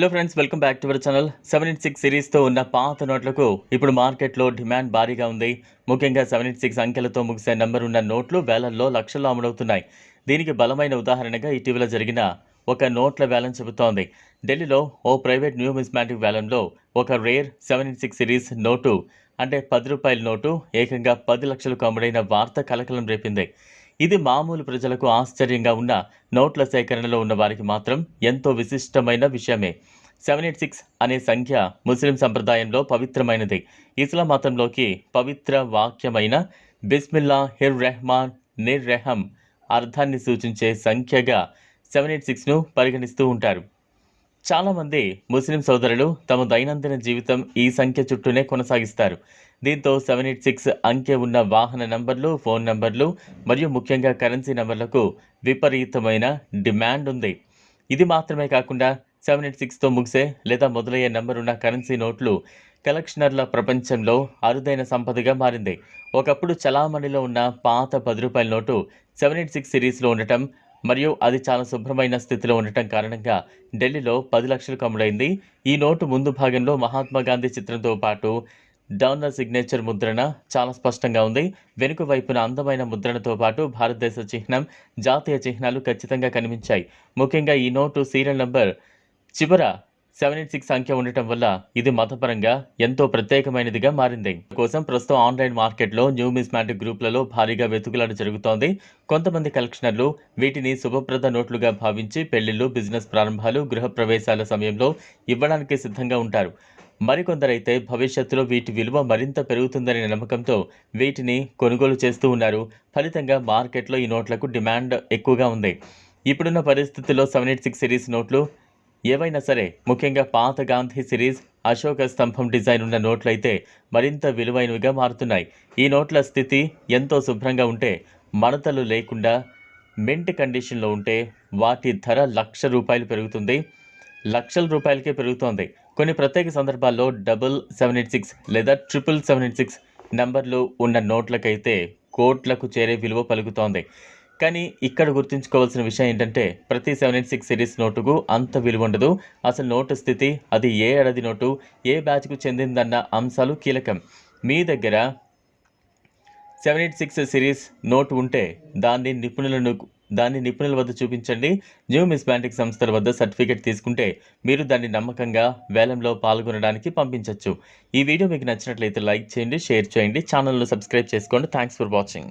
Hello friends welcome back to our channel seven eight six సిరీస్తో ఉన్న పాత నోట్లకు ఇప్పుడు మార్కెట్లో డిమాండ్ భారీగా ఉంది. ముఖ్యంగా సెవెన్ ఎయిట్ సిక్స్ అంకెలతో ముగిసే నెంబర్ ఉన్న నోట్లు వేలల్లో లక్షల్లో అమలవుతున్నాయి దీనికి బలమైన ఉదాహరణగా ఇటీవల జరిగిన ఒక నోట్ల వేలం చెబుతోంది. ఢిల్లీలో ఓ ప్రైవేట్ న్యూ మిస్మాటిక్ వేలంలో ఒక rare seven eight six series note అంటే పది రూపాయల నోటు ఏకంగా పది లక్షలకు అమ్ముడైన వార్త కలకలం రేపింది. ఇది మామూలు ప్రజలకు ఆశ్చర్యంగా ఉన్న నోట్ల సేకరణలో ఉన్న వారికి మాత్రం ఎంతో విశిష్టమైన విషయమే. సెవెన్ ఎయిట్ సిక్స్ అనే సంఖ్య ముస్లిం సంప్రదాయంలో పవిత్రమైనది. ఇస్లాం మతంలోకి పవిత్ర వాక్యమైన బిస్మిల్లా హిర్ రెహమాన్ నిర్ రెహం అర్థాన్ని సూచించే సంఖ్యగా సెవెన్ ఎయిట్ సిక్స్ను పరిగణిస్తూ ఉంటారు. చాలామంది ముస్లిం సోదరులు తమ దైనందిన జీవితం ఈ సంఖ్య చుట్టూనే కొనసాగిస్తారు. దీంతో సెవెన్ ఎయిట్ సిక్స్ అంకె ఉన్న వాహన నంబర్లు ఫోన్ నంబర్లు మరియు ముఖ్యంగా కరెన్సీ నంబర్లకు విపరీతమైన డిమాండ్ ఉంది. ఇది మాత్రమే కాకుండా సెవెన్ ఎయిట్ సిక్స్తో ముగిసే లేదా మొదలయ్యే నంబర్ ఉన్న కరెన్సీ నోట్లు కలెక్షనర్ల ప్రపంచంలో అరుదైన సంపదగా మారింది. ఒకప్పుడు చలామణిలో ఉన్న పాత పది రూపాయల నోటు సెవెన్ ఎయిట్ సిక్స్ సిరీస్లో ఉండటం మరియు అది చాలా శుభ్రమైన స్థితిలో ఉండటం కారణంగా ఢిల్లీలో పది లక్షలకు అమ్ముడైంది ఈ నోటు ముందు భాగంలో మహాత్మా గాంధీ చిత్రంతో పాటు డౌనర్ సిగ్నేచర్ ముద్రణ చాలా స్పష్టంగా ఉంది. వెనుక వైపున అందమైన ముద్రణతో పాటు భారతదేశ చిహ్నం జాతీయ చిహ్నాలు ఖచ్చితంగా కనిపించాయి. ముఖ్యంగా ఈ నోటు సీరియల్ నంబర్ చివర సెవెన్ ఎయిట్ సిక్స్ సంఖ్య ఉండటం వల్ల ఇది మతపరంగా ఎంతో ప్రత్యేకమైనదిగా మారింది. కోసం ప్రస్తుతం ఆన్లైన్ మార్కెట్లో న్యూ మిస్మాటిక్ గ్రూపులలో భారీగా వెతుకులాట జరుగుతోంది. కొంతమంది కలెక్షనర్లు వీటిని శుభప్రద నోట్లుగా భావించి పెళ్ళిళ్ళు బిజినెస్ ప్రారంభాలు గృహప్రవేశాల సమయంలో ఇవ్వడానికి సిద్ధంగా ఉంటారు. మరికొందరైతే భవిష్యత్తులో వీటి విలువ మరింత పెరుగుతుందనే నమ్మకంతో వీటిని కొనుగోలు చేస్తూ ఉన్నారు. ఫలితంగా మార్కెట్లో ఈ నోట్లకు డిమాండ్ ఎక్కువగా ఉంది. ఇప్పుడున్న పరిస్థితుల్లో సెవెన్ ఎయిట్ సిక్స్ సిరీస్ నోట్లు ఏవైనా సరే ముఖ్యంగా పాత గాంధీ సిరీస్ అశోక స్తంభం డిజైన్ ఉన్న నోట్లయితే మరింత విలువైనవిగా మారుతున్నాయి. ఈ నోట్ల స్థితి ఎంతో శుభ్రంగా ఉంటే మడతలు లేకుండా మింట్ కండిషన్లో ఉంటే వాటి ధర లక్ష రూపాయలు పెరుగుతుంది. లక్షల రూపాయలకే పెరుగుతోంది. కొన్ని ప్రత్యేక సందర్భాల్లో డబుల్ సెవెన్ ఎయిట్ సిక్స్ లేదా ట్రిపుల్ సెవెన్ ఎయిట్ సిక్స్ నెంబర్లు ఉన్న నోట్లకైతే కోట్లకు చేరే విలువ పలుకుతోంది. కానీ ఇక్కడ గుర్తుంచుకోవాల్సిన విషయం ఏంటంటే ప్రతి సెవెన్ ఎయిట్ సిక్స్ సిరీస్ నోటుకు అంత విలువ ఉండదు. అసలు నోటు స్థితి అది ఏ ఏడాది నోటు ఏ బ్యాచ్కు చెందిందన్న అంశాలు కీలకం. మీ దగ్గర seven eight six series note ఉంటే దాన్ని నిపుణులను దాన్ని నిపుణుల వద్ద చూపించండి. న్యూ మిస్మాటిక్ సంస్థల వద్ద సర్టిఫికేట్ తీసుకుంటే మీరు దాన్ని నమ్మకంగా వేలంలో పాల్గొనడానికి పంపించవచ్చు ఈ వీడియో మీకు నచ్చినట్లయితే లైక్ చేయండి షేర్ చేయండి ఛానల్ను సబ్స్క్రైబ్ చేసుకోండి. Thanks for watching